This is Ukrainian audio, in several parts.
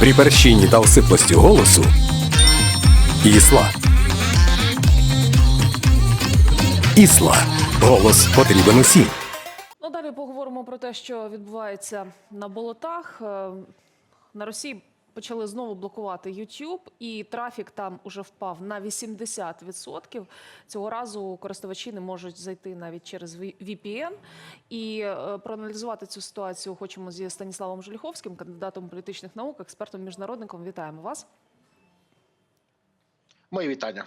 При перщині та осиплості голосу Ісла. Ісла. Голос потрібен усім. Ну, далі поговоримо про те, що відбувається на болотах. Е, На Росії почали знову блокувати YouTube, і трафік там уже впав на 80%. Цього разу користувачі не можуть зайти навіть через VPN. І е, проаналізувати цю ситуацію хочемо зі Станіславом Жоліховським, кандидатом політичних наук, експертом міжнародником. Вітаємо вас. Мої вітання.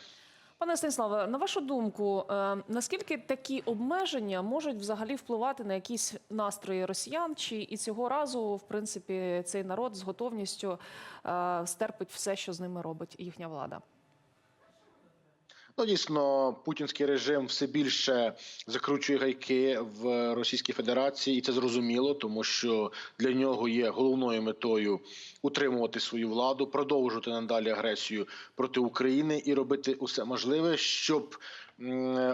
Пане Станіславе, на вашу думку, е, наскільки такі обмеження можуть взагалі впливати на якісь настрої росіян? Чи і цього разу, в принципі, цей народ з готовністю е, стерпить все, що з ними робить їхня влада? Ну дійсно, путінський режим все більше закручує гайки в Російській Федерації, і це зрозуміло, тому що для нього є головною метою утримувати свою владу, продовжувати надалі агресію проти України і робити усе можливе, щоб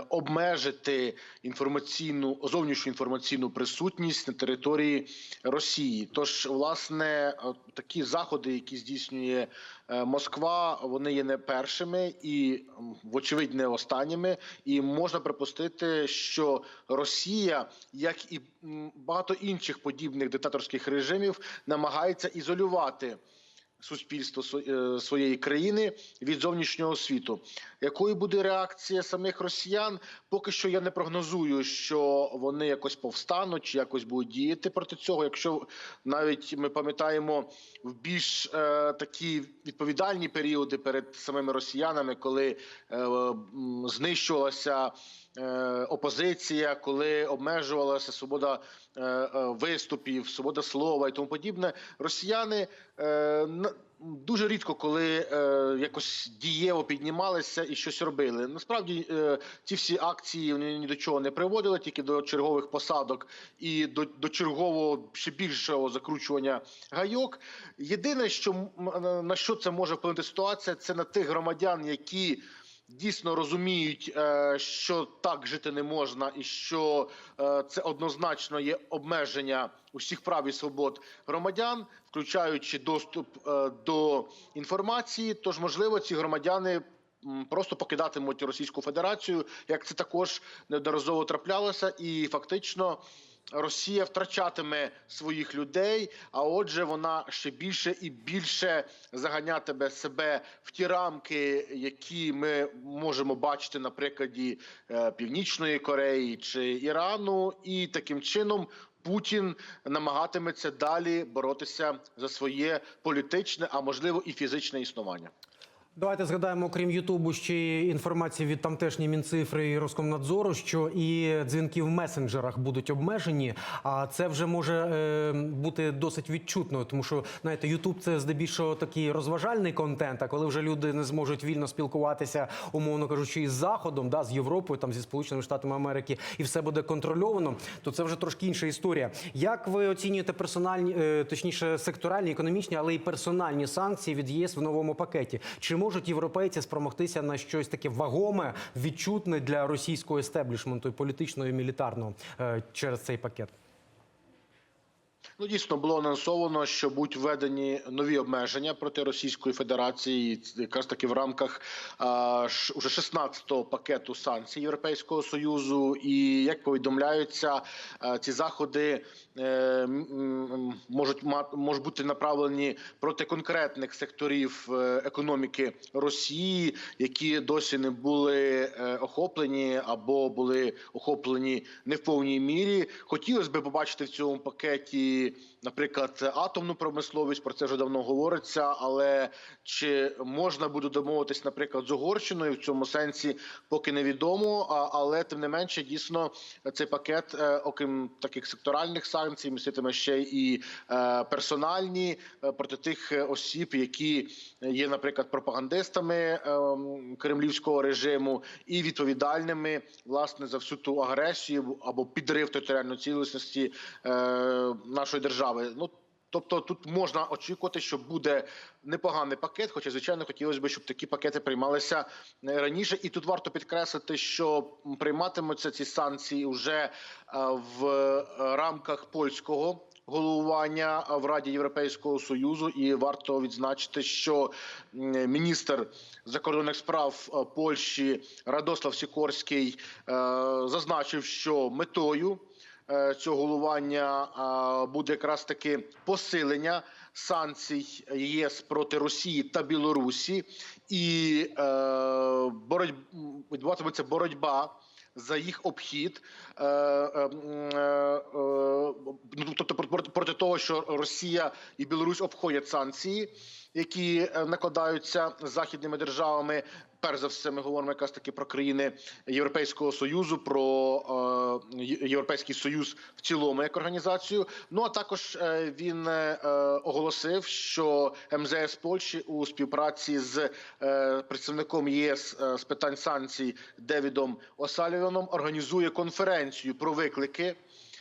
обмежити інформаційну зовнішню інформаційну присутність на території Росії. Тож, власне, такі заходи, які здійснює е, Москва, вони є не першими і, вочевидь, не останніми. І можна припустити, що Росія, як і багато інших подібних диктаторських режимів, намагається ізолювати суспільство е, своєї країни від зовнішнього світу. Якою буде реакція самих росіян? Поки що я не прогнозую, що вони якось повстануть чи якось будуть діяти проти цього. Якщо навіть ми пам'ятаємо в більш е, такі відповідальні періоди перед самими росіянами, коли е, знищувалася опозиція, коли обмежувалася свобода е, е, виступів, свобода слова і тому подібне, росіяни е, дуже рідко, коли е, якось дієво піднімалися і щось робили. Насправді е, ці всі акції вони ні до чого не приводили, тільки до чергових посадок і до, до чергового ще більшого закручування гайок. Єдине, що на що це може вплинути ситуація, це на тих громадян, які дійсно розуміють, е, що так жити не можна, і що е, це однозначно є обмеження усіх прав і свобод громадян, включаючи доступ е, до інформації. Тож, можливо, ці громадяни. Просто покидатимуть Російську Федерацію, як це також неодноразово траплялося, і фактично Росія втрачатиме своїх людей. А отже, вона ще більше і більше заганятиме себе в ті рамки, які ми можемо бачити на прикладі е, Північної Кореї чи Ірану, і таким чином. Путін намагатиметься далі боротися за своє політичне, а можливо і фізичне існування. Давайте згадаємо, окрім Ютубу, ще інформації від тамтешньої Мінцифри і Роскомнадзору, що і дзвінки в месенджерах будуть обмежені. А це вже може е, бути досить відчутно, тому що знаєте, Ютуб це здебільшого такий розважальний контент. А коли вже люди не зможуть вільно спілкуватися, умовно кажучи, із заходом, да, з Європою, там зі Сполученими Штатами Америки, і все буде контрольовано, то це вже трошки інша історія. Як ви оцінюєте персональні, е, точніше, секторальні, економічні, але й персональні санкції від ЄС в новому пакеті? Чи можуть європейці спромогтися на щось таке вагоме, відчутне для російського естеблішменту, і політичного і мілітарного е, через цей пакет? Ну, дійсно було анонсовано, що будуть введені нові обмеження проти Російської Федерації, якраз таки в рамках а, ш- уже 16-го пакету санкцій Європейського союзу. І як повідомляються, а, ці заходи е, можуть можуть бути направлені проти конкретних секторів е, економіки Росії, які досі не були е, охоплені або були охоплені не в повній мірі. Хотілося б побачити в цьому пакеті, наприклад, атомну промисловість. Про це вже давно говориться. Але чи можна буде домовитись, наприклад, з Угорщиною в цьому сенсі, поки невідомо. Але тим не менше, дійсно, цей пакет, е, окрім таких секторальних санкцій, міститиме ще і е, персональні е, проти тих осіб, які є, наприклад, пропагандистами е, кремлівського режиму, і відповідальними власне за всю ту агресію або підрив територіальної цілісності е, нашої держави. Ну Тобто тут можна очікувати, що буде непоганий пакет, хоча звичайно хотілося б, щоб такі пакети приймалися е, раніше. І тут варто підкреслити, що прийматимуться ці санкції вже е, в е, рамках польського головування в Раді Європейського союзу, і варто відзначити, що міністр закордонних справ е, Польщі Радослав Сікорський е, зазначив, що метою е, цього головування е, буде якраз таки посилення санкцій ЄС проти Росії та Білорусі, і е, відбуватиметься боротьба за їх обхід, е, е, е, е, ну, тобто проти, того, що Росія і Білорусь обходять санкції, які е, накладаються західними державами. Перш за все, ми говоримо якраз таки про країни Європейського союзу, про е, Європейський Союз в цілому як організацію. Ну а також е, він е, оголосив, що МЗС Польщі у співпраці з представником єС з питань санкцій Девідом Осаліваном організує конференцію про виклики.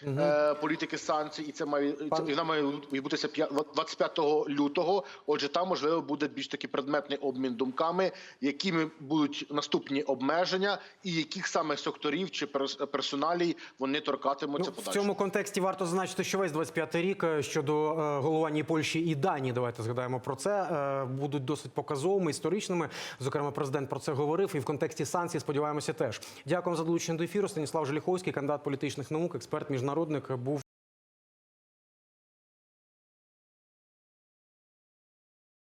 Е, Політики санкцій, і це має Пан- і вона має відбутися п'я- 25 лютого. Отже, там можливо буде більш такий предметний обмін думками, якими будуть наступні обмеження, і яких саме секторів чи перс- персоналій вони торкатимуться Ну, в цьому контексті варто зазначити, що весь 25-й рік е, щодо е, головування Польщі і Данії, давайте згадаємо про це, е, будуть досить показовими, історичними. Зокрема, президент про це говорив. І в контексті санкцій сподіваємося теж. Дякуємо за долучення до ефіру. Станіслав Желіховський, кандидат політичних наук, експерт, міжнародник, був